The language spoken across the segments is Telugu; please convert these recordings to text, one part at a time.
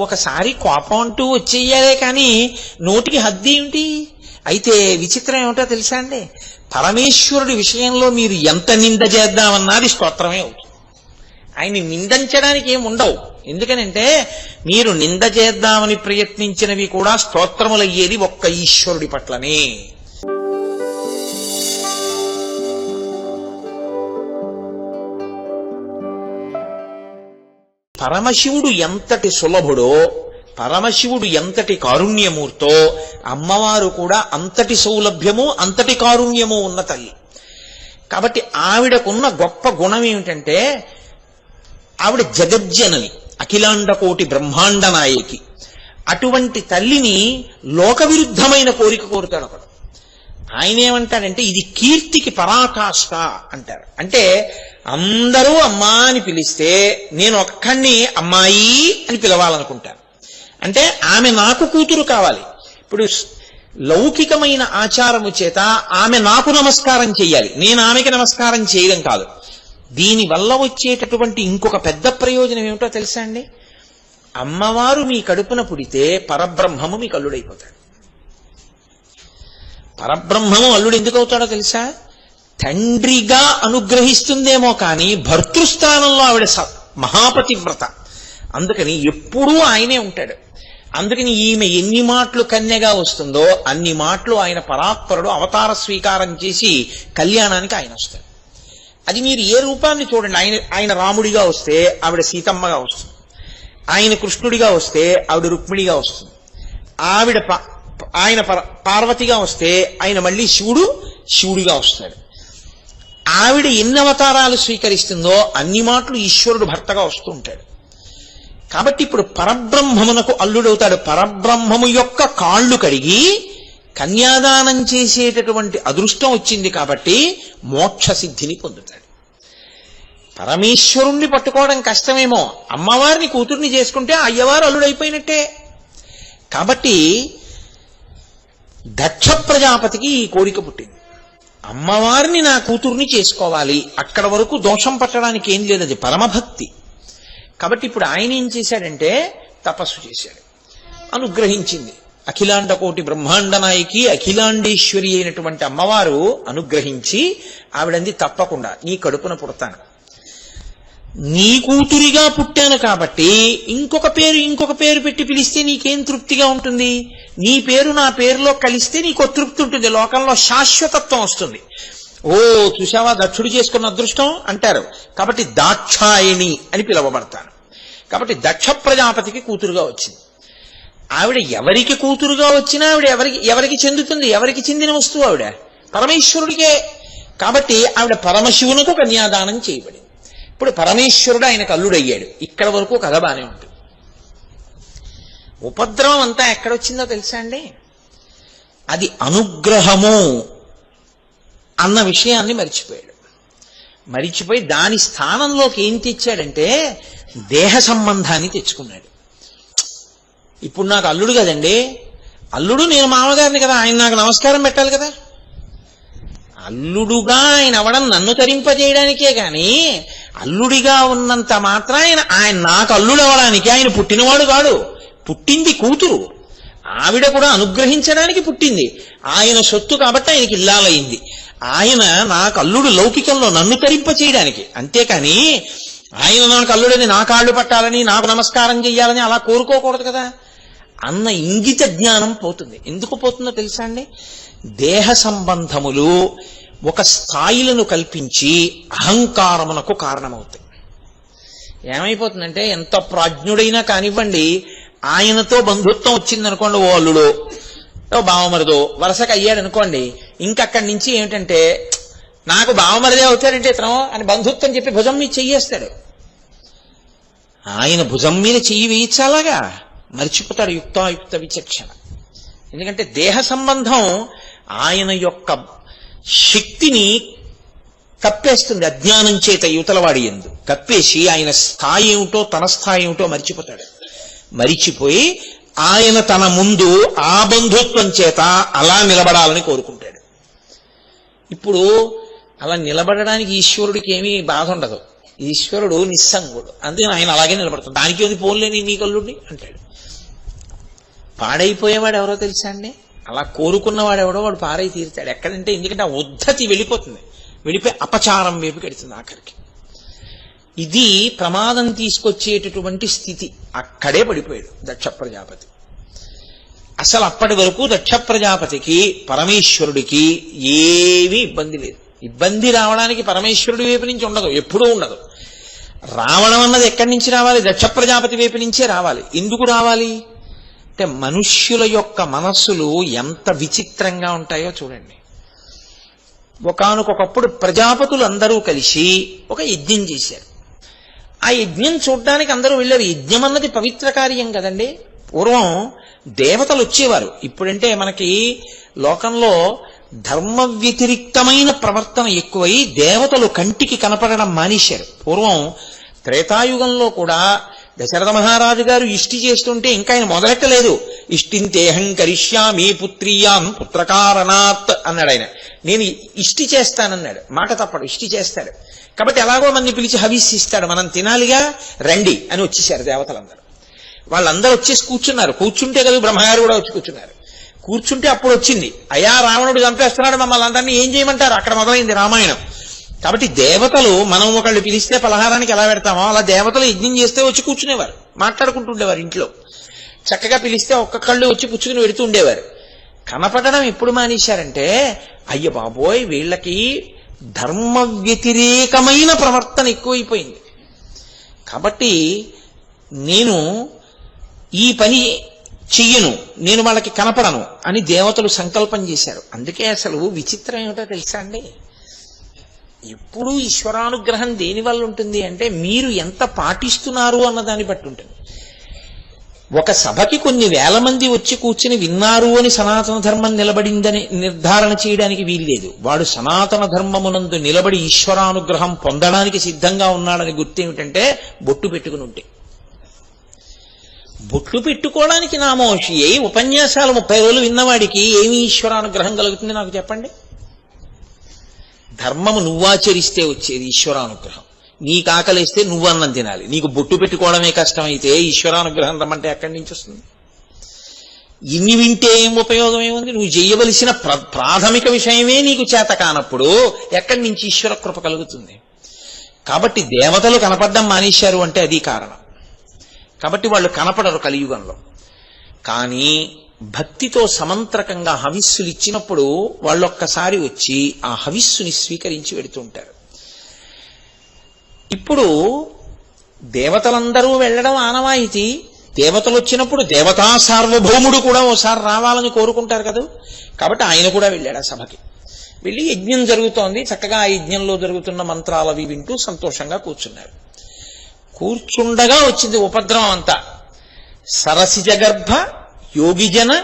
ఒకసారి కోపం అంటూ వచ్చేయాలే కానీ నోటికి హద్దు ఏమిటి? అయితే విచిత్రం ఏమిటో తెలుసా అండి? పరమేశ్వరుడి విషయంలో మీరు ఎంత నింద చేద్దామన్నది స్తోత్రమే అవుతుంది. ఆయన్ని నిందించడానికి ఏం ఉండవు. ఎందుకనంటే మీరు నింద చేద్దామని ప్రయత్నించినవి కూడా స్తోత్రములయ్యేది ఒక్క ఈశ్వరుడి పట్లనే. పరమశివుడు ఎంతటి సులభుడో పరమశివుడు ఎంతటి కారుణ్యమూర్తో అమ్మవారు కూడా అంతటి సౌలభ్యము అంతటి కారుణ్యము ఉన్న తల్లి. కాబట్టి ఆవిడకున్న గొప్ప గుణం ఏమిటంటే ఆవిడ జగజ్జనని అఖిలాండ కోటి బ్రహ్మాండ నాయకి అటువంటి తల్లిని లోక విరుద్ధమైన కోరిక కోరుతాడు ఒకడు ఆయన ఏమంటారంటే ఇది కీర్తికి పరాకాష్ట అంటారు. అంటే అందరూ అమ్మా అని పిలిస్తే నేను ఒక్కడిని అమ్మాయి అని పిలవాలనుకుంటాను. అంటే ఆమె నాకు కూతురు కావాలి. ఇప్పుడు లౌకికమైన ఆచారము చేత ఆమె నాకు నమస్కారం చేయాలి. నేను ఆమెకి నమస్కారం చేయడం కాదు. దీని వల్ల వచ్చేటటువంటి ఇంకొక పెద్ద ప్రయోజనం ఏమిటో తెలుసా అండి? అమ్మవారు మీ కడుపున పుడితే పరబ్రహ్మము మీ కల్లుడైపోతాడు పరబ్రహ్మము అల్లుడు ఎందుకు అవుతాడో తెలుసా? తండ్రిగా అనుగ్రహిస్తుందేమో కానీ భర్తృస్థానంలో ఆవిడ స- మహాపతివ్రత. అందుకని ఎప్పుడూ ఆయనే ఉంటాడు. అందుకని ఈమె ఎన్ని మాటలు కన్యగా వస్తుందో అన్ని మాటలు ఆయన పరాత్పరుడు అవతార స్వీకారం చేసి కళ్యాణానికి ఆయన వస్తాడు. అది మీరు ఏ రూపాన్ని చూడండి. ఆయన ఆయన రాముడిగా వస్తే ఆవిడ సీతమ్మగా వస్తుంది. ఆయన కృష్ణుడిగా వస్తే ఆవిడ రుక్మిణిగా వస్తుంది. ఆవిడ ప- ఆయన పర- పార్వతిగా వస్తే ఆయన మళ్ళీ శివుడు శివుడిగా వస్తాడు. ఆవిడ ఎన్ని అవతారాలు స్వీకరిస్తుందో అన్ని మాటలు ఈశ్వరుడు భర్తగా వస్తూ ఉంటాడు. కాబట్టి ఇప్పుడు పరబ్రహ్మమునకు అల్లుడవుతాడు. పరబ్రహ్మము యొక్క కాళ్ళు కడిగి కన్యాదానం చేసేటటువంటి అదృష్టం వచ్చింది కాబట్టి మోక్ష సిద్ధిని పొందుతాడు. పరమేశ్వరుణ్ణి పట్టుకోవడం కష్టమేమో. అమ్మవారిని కూతుర్ని చేసుకుంటే అయ్యవారు అల్లుడైపోయినట్టే. కాబట్టి దక్ష ప్రజాపతికి ఈ కోరిక పుట్టింది. అమ్మవారిని నా కూతుర్ని చేసుకోవాలి. అక్కడ వరకు దోషం పట్టడానికి ఏం లేదు అది పరమభక్తి. కాబట్టి ఇప్పుడు ఆయన ఏం చేశాడంటే తపస్సు చేశాడు. అనుగ్రహించింది. అఖిలాండ కోటి బ్రహ్మాండ నాయకి అఖిలాండేశ్వరి అయినటువంటి అమ్మవారు అనుగ్రహించి ఆవిడంది తప్పకుండా నీ కడుపున పుడతాను. నీ కూతురిగా పుట్టాను కాబట్టి ఇంకొక పేరు ఇంకొక పేరు పెట్టి పిలిస్తే నీకేం తృప్తిగా ఉంటుంది? నీ పేరు నా పేరులో కలిస్తే నీకు తృప్తి ఉంటుంది. లోకంలో శాశ్వతత్వం వస్తుంది. ఓ చూసావా దక్షుడు చేసుకున్న అదృష్టం అంటారు. కాబట్టి దాక్షాయిణి అని పిలువబడతాను కాబట్టి దక్ష ప్రజాపతికి కూతురుగా వచ్చింది. ఆవిడ ఎవరికి కూతురుగా వచ్చినా ఆవిడ ఎవరికి ఎవరికి చెందుతుంది? ఎవరికి చెందిన వస్తువు ఆవిడ? పరమేశ్వరుడికే. కాబట్టి ఆవిడ పరమశివునకు కన్యాదానం చేయబడింది. ఇప్పుడు పరమేశ్వరుడు ఆయనకు అల్లుడయ్యాడు. ఇక్కడ వరకు కథ బానే ఉంటుంది ఉపద్రవం అంతా ఎక్కడొచ్చిందో తెలుసా అండి? అది అనుగ్రహము అన్న విషయాన్ని మర్చిపోయాడు. మరిచిపోయి దాని స్థానంలోకి ఏం తెచ్చాడంటే దేహ సంబంధాన్ని తెచ్చుకున్నాడు. ఇప్పుడు నాకు అల్లుడు కదండి. అల్లుడు నేను మామగారిని కదా ఆయన నాకు నమస్కారం పెట్టాలి కదా. అల్లుడుగా ఆయన అవడం నన్ను తరింపజేయడానికే కానీ అల్లుడిగా ఉన్నంత మాత్రం ఆయన ఆయన నాకు అల్లుడు ఆయన పుట్టినవాడు కాడు పుట్టింది కూతురు. ఆవిడ కూడా అనుగ్రహించడానికి పుట్టింది. ఆయన సొత్తు కాబట్టి ఆయనకి ఇల్లాలయ్యింది ఆయన నాకు అల్లుడు లౌకికంలో నన్ను తరింప చేయడానికి. అంతేకాని ఆయన నాకు అల్లుడని నా కాళ్ళు పట్టాలని నాకు నమస్కారం చెయ్యాలని అలా కోరుకోకూడదు కదా. అన్న ఇంగిత జ్ఞానం పోతుంది. ఎందుకు పోతుందో తెలుసా అండి? దేహ సంబంధములు ఒక స్థాయిలను కల్పించి అహంకారమునకు కారణమవుతాయి. ఏమైపోతుందంటే ఎంత ప్రాజ్ఞుడైనా కానివ్వండి ఆయనతో బంధుత్వం వచ్చిందనుకోండి ఓ అల్లుడు ఓ బావమరిదో వరుసకు అయ్యాడు ఇంకక్కడి నుంచి ఏమిటంటే నాకు బావమరిదే అవుతాడంటే ఇతను అని బంధుత్వం చెప్పి భుజం మీద చెయ్యేస్తాడు. ఆయన భుజం మీద చెయ్యి వేయించాలాగా మర్చిపోతాడు యుక్తాయుక్త విచక్షణ. ఎందుకంటే దేహ సంబంధం ఆయన యొక్క శక్తిని కప్పేస్తుంది అజ్ఞానం చేత యువతలవాడి ఎందు. కప్పేసి ఆయన స్థాయి ఏమిటో తన స్థాయి ఏమిటో మరిచిపోతాడు. మరిచిపోయి ఆయన తన ముందు ఆ బంధుత్వం చేత అలా నిలబడాలని కోరుకుంటాడు. ఇప్పుడు అలా నిలబడడానికి ఈశ్వరుడికి ఏమీ బాధ ఉండదు. ఈశ్వరుడు నిస్సంగుడు. అందుకని ఆయన అలాగే నిలబడతాడు. దానికి ఏది పోన్లేని నీ కల్లుడిని అంటాడు. పాడైపోయేవాడు ఎవరో తెలుసా అండి? అలా కోరుకున్నవాడు ఎవడో వాడు పారై తీరుతాడు. ఎక్కడంటే ఎందుకంటే ఆ ఉద్ధతి వెళ్ళిపోతుంది. వెళ్ళిపోయి అపచారం వైపు కడుతుంది ఆఖరికి. ఇది ప్రమాదం తీసుకొచ్చేటటువంటి స్థితి. అక్కడే పడిపోయాడు దక్ష ప్రజాపతి అసలు అప్పటి వరకు దక్ష ప్రజాపతికి పరమేశ్వరుడికి ఏమీ ఇబ్బంది లేదు. ఇబ్బంది రావడానికి పరమేశ్వరుడి వైపు నుంచి ఉండదు. ఎప్పుడూ ఉండదు. రావడం అన్నది ఎక్కడి నుంచి రావాలి? దక్ష ప్రజాపతి వైపు నుంచే రావాలి. ఎందుకు రావాలి? అంటే మనుష్యుల యొక్క మనస్సులు ఎంత విచిత్రంగా ఉంటాయో చూడండి. ఒకనకొకప్పుడు ప్రజాపతులు అందరూ కలిసి ఒక యజ్ఞం చేశారు. ఆ యజ్ఞం చూడడానికి అందరూ వెళ్ళారు. యజ్ఞం అన్నది పవిత్ర కార్యం కదండి. పూర్వం దేవతలు వచ్చేవారు. ఇప్పుడంటే మనకి లోకంలో ధర్మ వ్యతిరిక్తమైన ప్రవర్తన ఎక్కువై దేవతలు కంటికి కనపడడం మానేశారు. పూర్వం త్రేతాయుగంలో కూడా దశరథ మహారాజు గారు ఇష్టి చేస్తుంటే ఇంకా ఆయన మొదలెట్టలేదు. ఇష్టింతేహం కరిష్యామి పుత్రియాం పుత్రకారణాత్ అన్నాడు ఆయన. నేను ఇష్టి చేస్తానన్నాడు. మాట తప్పడు ఇష్టి చేస్తాడు. కాబట్టి ఎలాగో మంది పిలిచి హవిస్సిస్తాడు మనం తినాలిగా రండి అని వచ్చేసారు దేవతలందరూ. వాళ్ళందరూ వచ్చేసి కూర్చున్నారు. కూర్చుంటే కదా బ్రహ్మగారు కూడా వచ్చి కూర్చున్నారు. కూర్చుంటే అప్పుడు వచ్చింది. అయా రావణుడు చంపేస్తున్నాడు మమ్మల్ని అందరినీ. ఏం చేయమంటారు? అక్కడ మొదలైంది రామాయణం. కాబట్టి దేవతలు మనం ఒకళ్ళు పిలిస్తే పలహారానికి ఎలా పెడతామో అలా దేవతలు యజ్ఞం చేస్తే వచ్చి కూర్చునేవారు మాట్లాడుకుంటుండేవారు ఇంట్లో. చక్కగా పిలిస్తే ఒక్కొక్కళ్ళు వచ్చి పుచ్చుకుని పెడుతూ ఉండేవారు. కనపడడం ఎప్పుడు మానేశారంటే అయ్య బాబోయ్ వీళ్ళకి ధర్మ వ్యతిరేకమైన ప్రవర్తన ఎక్కువైపోయింది. కాబట్టి నేను ఈ పని చెయ్యను నేను వాళ్ళకి కనపడను అని దేవతలు సంకల్పం చేశారు. అందుకే అసలు విచిత్రం ఏమిటో తెలుసా అండి? ఎప్పుడు ఈశ్వరానుగ్రహం దేని వల్ల ఉంటుంది అంటే మీరు ఎంత పాటిస్తున్నారు అన్న దాన్ని బట్టి ఉంటుంది. ఒక సభకి కొన్ని వేల మంది వచ్చి కూర్చుని విన్నారు అని సనాతన ధర్మం నిలబడిందని నిర్ధారణ చేయడానికి వీల్లేదు. వాడు సనాతన ధర్మమునందు నిలబడి ఈశ్వరానుగ్రహం పొందడానికి సిద్ధంగా ఉన్నాడని గుర్తేమిటంటే బొట్టు పెట్టుకుని ఉంటే. బొట్లు పెట్టుకోవడానికి నామోషి అయి ఉపన్యాసాలు ముప్పై రోజులు విన్నవాడికి ఏమి ఈశ్వరానుగ్రహం కలుగుతుంది నాకు చెప్పండి? ధర్మము నువ్వాచరిస్తే వచ్చేది ఈశ్వరానుగ్రహం. నీకు ఆకలిస్తే నువ్వు అన్నం తినాలి. నీకు బొట్టు పెట్టుకోవడమే కష్టమైతే ఈశ్వరానుగ్రహం రమ్మంటే ఎక్కడి నుంచి వస్తుంది? ఇన్ని వింటే ఏం ఉపయోగం ఏముంది? నువ్వు చేయవలసిన ప్ర ప్రాథమిక విషయమే నీకు చేత కానప్పుడు ఎక్కడి నుంచి ఈశ్వర కృప కలుగుతుంది? కాబట్టి దేవతలు కనపడడం మానేశారు అంటే అది కారణం. కాబట్టి వాళ్ళు కనపడరు కలియుగంలో. కానీ భక్తితో సమంత్రకంగా హవిస్సులు ఇచ్చినప్పుడు వాళ్ళొక్కసారి వచ్చి ఆ హవిస్సుని స్వీకరించి వెడుతుంటారు ఇప్పుడు దేవతలందరూ వెళ్ళడం ఆనవాయితీ. దేవతలు వచ్చినప్పుడు దేవతా సార్వభౌముడు కూడా ఓసారి రావాలని కోరుకుంటారు కదా. కాబట్టి ఆయన కూడా వెళ్ళాడు ఆ సభకి. వెళ్ళి యజ్ఞం జరుగుతోంది. చక్కగా ఆ యజ్ఞంలో జరుగుతున్న మంత్రాలవి వింటూ సంతోషంగా కూర్చున్నారు. కూర్చుండగా వచ్చింది ఉపద్రవం అంతా. సరసిజ గర్భ యోగిజన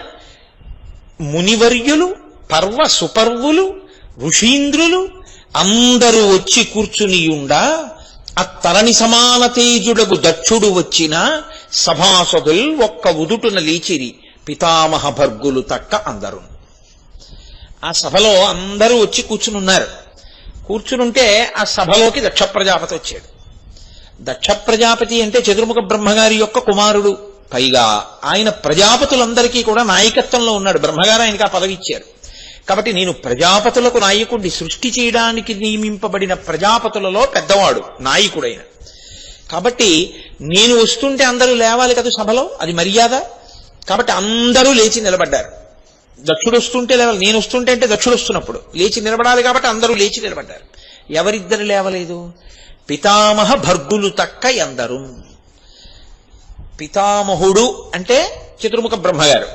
మునివర్యులు పర్వ సుపర్వులు ఋషీంద్రులు అందరూ వచ్చి కూర్చునియుండా అత్తరణి సమాన తేజుడగు దక్షుడు వచ్చిన సభాసదుల్ ఒక్క ఉదుటున లేచిరి పితామహ భర్గులు తక్క అందరు. ఆ సభలో అందరూ వచ్చి కూర్చునున్నారు. కూర్చునుంటే ఆ సభలోకి దక్ష ప్రజాపతి వచ్చాడు. దక్ష ప్రజాపతి అంటే చతుర్ముఖ బ్రహ్మగారి యొక్క కుమారుడు. పైగా ఆయన ప్రజాపతులందరికీ కూడా నాయకత్వంలో ఉన్నాడు. బ్రహ్మగారు ఆయనకి ఆ పదవి ఇచ్చారు. కాబట్టి నేను ప్రజాపతులకు నాయకుడిని సృష్టి చేయడానికి నియమింపబడిన ప్రజాపతులలో పెద్దవాడు నాయకుడైన. కాబట్టి నేను వస్తుంటే అందరూ లేవాలి కదా సభలో? అది మర్యాద. కాబట్టి అందరూ లేచి నిలబడ్డారు. దక్షుడు వస్తుంటే లేవాలి నేను వస్తుంటే అంటే దక్షుడు వస్తున్నప్పుడు. లేచి నిలబడాలి కాబట్టి అందరూ లేచి నిలబడ్డారు. ఎవరిద్దరు లేవలేదు? పితామహ భర్గులు తక్క ఎందరు? పితామహుడు అంటే చతుర్ముఖ బ్రహ్మగారు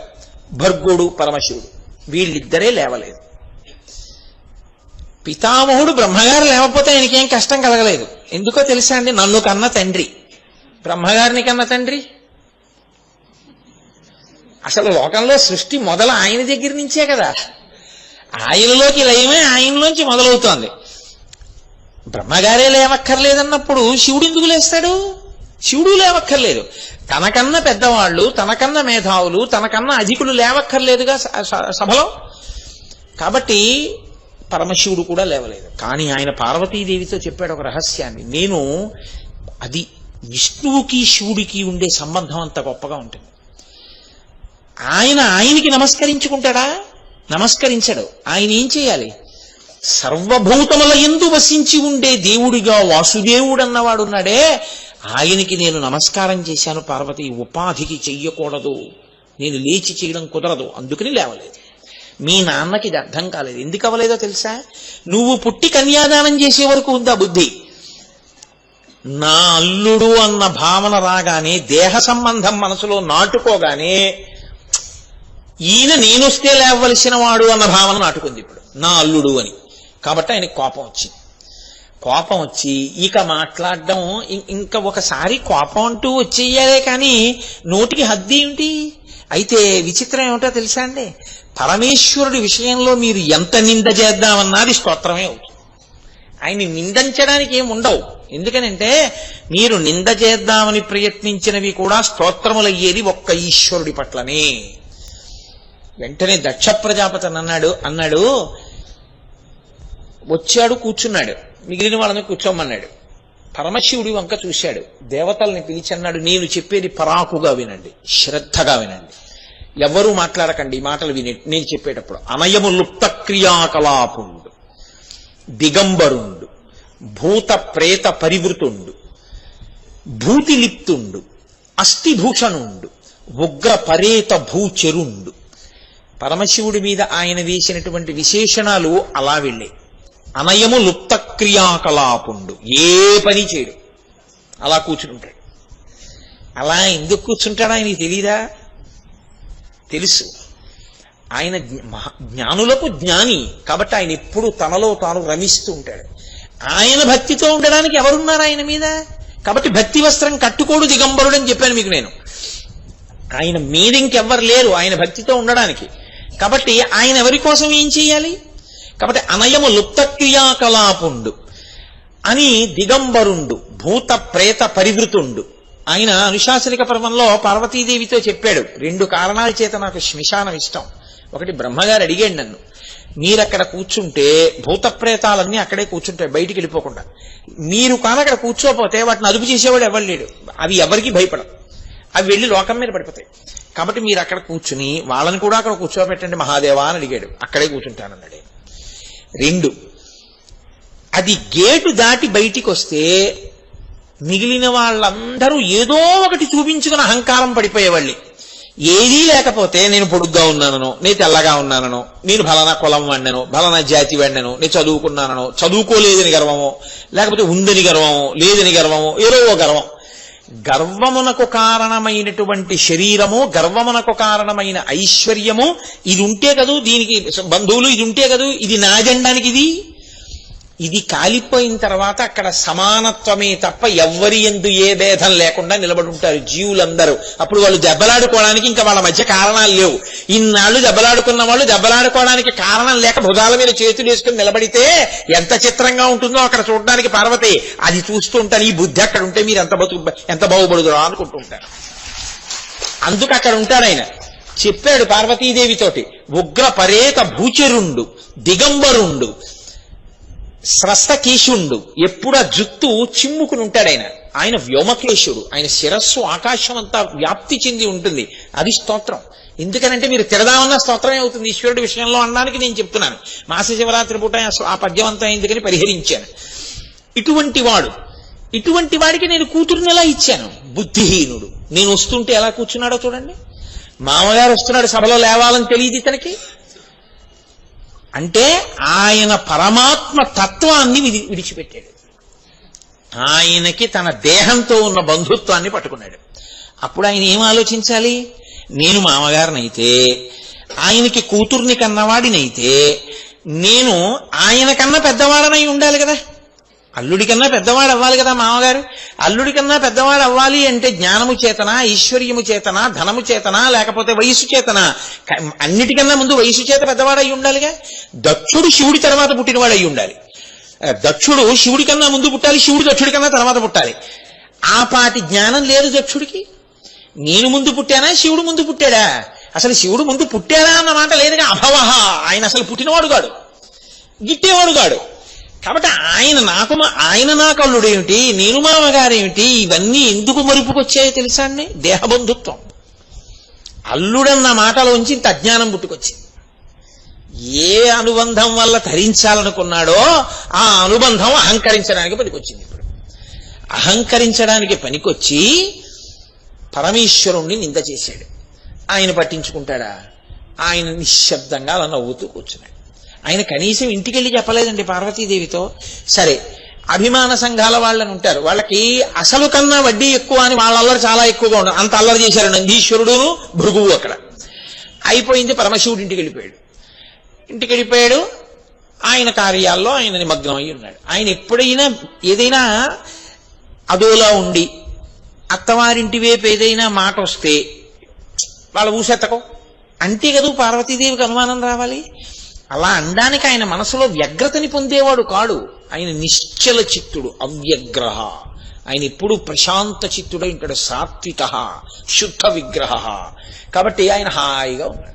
భర్గుడు పరమశివుడు. వీళ్ళిద్దరే లేవలేదు. పితామహుడు బ్రహ్మగారు లేకపోతే ఆయనకేం కష్టం కలగలేదు. ఎందుకో తెలుసా అండి? నన్ను కన్న తండ్రి. బ్రహ్మగారిని కన్న తండ్రి? అసలు లోకంలో సృష్టి మొదలు ఆయన దగ్గర నుంచే కదా. ఆయనలోకి లయమే ఆయనలోంచి మొదలవుతోంది. బ్రహ్మగారే లేవక్కర్లేదన్నప్పుడు శివుడు ఎందుకు లేస్తాడు? శివుడు లేవక్కర్లేదు. తనకన్నా పెద్దవాళ్ళు తనకన్నా మేధావులు తనకన్నా అధికులు లేవక్కర్లేదుగా సభలో. కాబట్టి పరమశివుడు కూడా లేవలేదు. కానీ ఆయన పార్వతీదేవితో చెప్పాడు ఒక రహస్యాన్ని. నేను అది విష్ణువుకి శివుడికి ఉండే సంబంధం అంత గొప్పగా ఉంటుంది. ఆయన ఆయనకి నమస్కరించుకుంటాడా? నమస్కరించడు. ఆయన ఏం చేయాలి? సర్వభూతముల ఎందు వసించి ఉండే దేవుడిగా వాసుదేవుడు అన్నవాడున్నాడే ఆయనకి నేను నమస్కారం చేశాను పార్వతి ఉపాధికి చెయ్యకూడదు. నేను లేచి చేయడం కుదరదు అందుకని లేవలేదు. మీ నాన్నకి ఇది అర్థం కాలేదు. ఎందుకు అవ్వలేదో తెలుసా? నువ్వు పుట్టి కన్యాదానం చేసే వరకు ఉందా బుద్ధి? నా అల్లుడు అన్న భావన రాగానే దేహ సంబంధం మనసులో నాటుకోగానే ఈయన నేనొస్తే లేవలసిన వాడు అన్న భావన నాటుకుంది ఇప్పుడు. నా అల్లుడు అని. కాబట్టి ఆయనకి కోపం వచ్చింది. కోపం వచ్చి ఇక మాట్లాడడం ఇంకా ఒకసారి కోపం అంటూ వచ్చేయాలే కానీ నోటికి హద్దు ఏమిటి? అయితే విచిత్రం ఏమిటో తెలుసా అండి? పరమేశ్వరుడి విషయంలో మీరు ఎంత నింద చేద్దామన్నది స్తోత్రమే అవుతుంది. ఆయన్ని నిందించడానికి ఏమి ఉండవు. ఎందుకనంటే మీరు నింద చేద్దామని ప్రయత్నించినవి కూడా స్తోత్రములయ్యేది ఒక్క ఈశ్వరుడి పట్లనే. వెంటనే దక్ష ప్రజాపతి అని అన్నాడు అన్నాడు వచ్చాడు కూర్చున్నాడు. మిగిలిన వాళ్ళని కూర్చోమన్నాడు. పరమశివుడి వంక చూశాడు. దేవతల్ని పిలిచన్నాడు నేను చెప్పేది పరాకుగా వినండి శ్రద్ధగా వినండి. ఎవ్వరూ మాట్లాడకండి ఈ మాటలు విని నేను చెప్పేటప్పుడు. అనయము లుప్త క్రియాకలాపుండు దిగంబరుండు భూత ప్రేత పరివృతుండు భూతిలిప్తుండు అస్థిభూషణుండు ఉగ్ర పరేత భూచెరుండు. పరమశివుడి మీద ఆయన వేసినటువంటి విశేషణాలు అలా వెళ్ళాయి. అనయము లుప్త క్రియాకలాపుండు ఏ పని చేయడు. అలా కూర్చుంటాడు అలా ఎందుకు కూర్చుంటాడు ఆయన తెలీదా? తెలుసు. ఆయన జ్ఞానులకు జ్ఞాని. కాబట్టి ఆయన ఎప్పుడు తనలో తాను రమిస్తూ ఉంటాడు. ఆయన భక్తితో ఉండడానికి ఎవరున్నారు ఆయన మీద? కాబట్టి భక్తి వస్త్రం కట్టుకోడు దిగంబరుడు అని చెప్పాను మీకు నేను. ఆయన మీద ఇంకెవ్వరు లేరు ఆయన భక్తితో ఉండడానికి. కాబట్టి ఆయన ఎవరి కోసం ఏం చేయాలి? కాబట్టి అనయము లుప్త క్రియాకలాపుండు అని దిగంబరుండు భూత ప్రేత పరివృతుండు ఆయన అనుశాసనిక పర్వంలో పార్వతీదేవితో చెప్పాడు రెండు కారణాల చేత నాకు శ్మశానం ఇష్టం. ఒకటి బ్రహ్మగారు అడిగాడు నన్ను మీరక్కడ కూర్చుంటే భూతప్రేతాలన్నీ అక్కడే కూర్చుంటాయి బయటికి వెళ్ళిపోకుండా. మీరు కాన అక్కడ కూర్చోపోతే వాటిని అదుపు చేసేవాడు ఎవరు లేడు. అవి ఎవరికి భయపడదు అవి వెళ్ళి లోకం మీద పడిపోతాయి. కాబట్టి మీరు అక్కడ కూర్చుని వాళ్ళని కూడా అక్కడ కూర్చోబెట్టండి మహాదేవా అని అడిగాడు. అక్కడే కూర్చుంటానన్నాడు రెండు. అది గేటు దాటి బయటికి వస్తే మిగిలిన వాళ్ళందరూ ఏదో ఒకటి చూపించుకుని అహంకారం పడిపోయేవాళ్ళు. ఏదీ లేకపోతే నేను పొడుగ్గా ఉన్నానను నేను తెల్లగా ఉన్నానను నేను ఫలానా కులం వాడినను ఫలానా జాతి వాడినను నేను చదువుకున్నానను చదువుకోలేదని గర్వము లేకపోతే ఉందని గర్వము లేదని గర్వము ఏదో ఓ గర్వం. గర్వమునకు కారణమైనటువంటి శరీరము గర్వమునకు కారణమైన ఐశ్వర్యము ఇది ఉంటే కదూ దీనికి బంధువులు ఇది ఉంటే కదూ ఇది నాజెండానికి ఇది ఇది కాలిపోయిన తర్వాత అక్కడ సమానత్వమే తప్ప ఎవ్వరి ఎందు ఏ భేదం లేకుండా నిలబడి ఉంటారు జీవులందరూ. అప్పుడు వాళ్ళు దెబ్బలాడుకోవడానికి ఇంకా వాళ్ళ మధ్య కారణాలు లేవు. ఇన్నాళ్ళు దెబ్బలాడుకున్న వాళ్ళు దెబ్బలాడుకోవడానికి కారణం లేక భుజాల మీద చేతులు వేసుకుని నిలబడితే ఎంత చిత్రంగా ఉంటుందో అక్కడ చూడడానికి పార్వతి అది చూస్తూ ఉంటాను ఈ బుద్ధి అక్కడ ఉంటే మీరు ఎంత బతుకు ఎంత బాగుపడుదురా అనుకుంటూ ఉంటారు. అందుకు అక్కడ ఉంటాడు ఆయన. చెప్పాడు పార్వతీదేవితోటి ఉగ్ర పరేత భూచరుండు దిగంబరుండు స్రస్తకేశుండు. ఎప్పుడు ఆ జుత్తు చిమ్ముకుని ఉంటాడు ఆయన ఆయన వ్యోమకేశుడు. ఆయన శిరస్సు ఆకాశం అంతా వ్యాప్తి చెంది ఉంటుంది. అది స్తోత్రం. ఎందుకనంటే మీరు తిరదామన్న స్తోత్రమే అవుతుంది. ఈశ్వరుడి విషయంలో అనడానికి నేను చెప్తున్నాను. మాస శివరాత్రి పూట ఆ పద్యం అంతా ఎందుకని పరిహరించాను. ఇటువంటి వాడు. ఇటువంటి వాడికి నేను కూతురుని ఎలా ఇచ్చాను? బుద్ధిహీనుడు. నేను వస్తుంటే ఎలా కూర్చున్నాడో చూడండి. మామగారు వస్తున్నాడు సభలో లేవాలని తెలియదు ఇతనికి. అంటే ఆయన పరమాత్మ తత్వాన్ని విడి విడిచిపెట్టాడు. ఆయనకి తన దేహంతో ఉన్న బంధుత్వాన్ని పట్టుకున్నాడు. అప్పుడు ఆయన ఏం ఆలోచించాలి? నేను మామగారినైతే ఆయనకి కూతుర్ని కన్నవాడినైతే నేను ఆయన కన్నా పెద్దవాడనై ఉండాలి కదా? అల్లుడి కన్నా పెద్దవాడు అవ్వాలి కదా మామగారు? అల్లుడి కన్నా పెద్దవాడు అవ్వాలి అంటే జ్ఞానము చేతన ఐశ్వర్యము చేతన ధనము చేతన లేకపోతే వయసు చేతన? అన్నిటికన్నా ముందు వయసు చేత పెద్దవాడు అయి ఉండాలిగా? దక్షుడు శివుడి తర్వాత పుట్టినవాడు అయి ఉండాలి. దక్షుడు శివుడి కన్నా ముందు పుట్టాలి శివుడు దక్షుడి కన్నా తర్వాత పుట్టాలి. ఆ పాటి జ్ఞానం లేదు దక్షుడికి. నేను ముందు పుట్టానా శివుడు ముందు పుట్టాడా? అసలు శివుడు ముందు పుట్టాడా అన్న మాట లేదుగా అభవహ. ఆయన అసలు పుట్టినవాడు కాడు. గిట్టేవాడు కాడు. కాబట్టి ఆయన నాకు ఆయన నా కళ్ళుడు ఏమిటి? నేను మామగారేమిటి ఇవన్నీ ఎందుకు మరుపుకొచ్చాయో తెలుసా అండి? దేహబంధుత్వం. అల్లుడన్న మాటలోంచి ఇంత అజ్ఞానం పుట్టుకొచ్చింది. ఏ అనుబంధం వల్ల ధరించాలనుకున్నాడో ఆ అనుబంధం అహంకరించడానికి పనికొచ్చింది ఇప్పుడు. అహంకరించడానికి పనికొచ్చి పరమేశ్వరుణ్ణి నింద చేశాడు. ఆయన పట్టించుకుంటాడా? ఆయన నిశ్శబ్దంగా అలా నవ్వుతూ కూర్చున్నాడు. ఆయన కనీసం ఇంటికెళ్ళి చెప్పలేదండి పార్వతీదేవితో. సరే అభిమాన సంఘాల వాళ్ళని ఉంటారు. వాళ్ళకి అసలు కన్నా వడ్డీ ఎక్కువ అని వాళ్ళ అల్లరి చాలా ఎక్కువగా ఉండదు అంత అల్లరి చేశారు నందీశ్వరుడును భృగువు అక్కడ. అయిపోయింది పరమశివుడు ఇంటికి వెళ్ళిపోయాడు. ఇంటికి వెళ్ళిపోయాడు. ఆయన కార్యాల్లో ఆయన నిమగ్నం అయి ఉన్నాడు. ఆయన ఎప్పుడైనా ఏదైనా అదోలా ఉండి అత్తవారింటి వైపు ఏదైనా మాట వస్తే వాళ్ళ ఊసెత్తకో. అంతే కదూ పార్వతీదేవికి అనుమానం రావాలి? అలా అనడానికి ఆయన మనసులో వ్యగ్రతని పొందేవాడు కాడు. ఆయన నిశ్చల చిత్తుడు అవ్యగ్రహ. ఆయన ఎప్పుడు ప్రశాంత చిత్తుడై ఉంటాడు సాత్విక శుద్ధ విగ్రహ. కాబట్టి ఆయన హాయిగా ఉన్నాడు.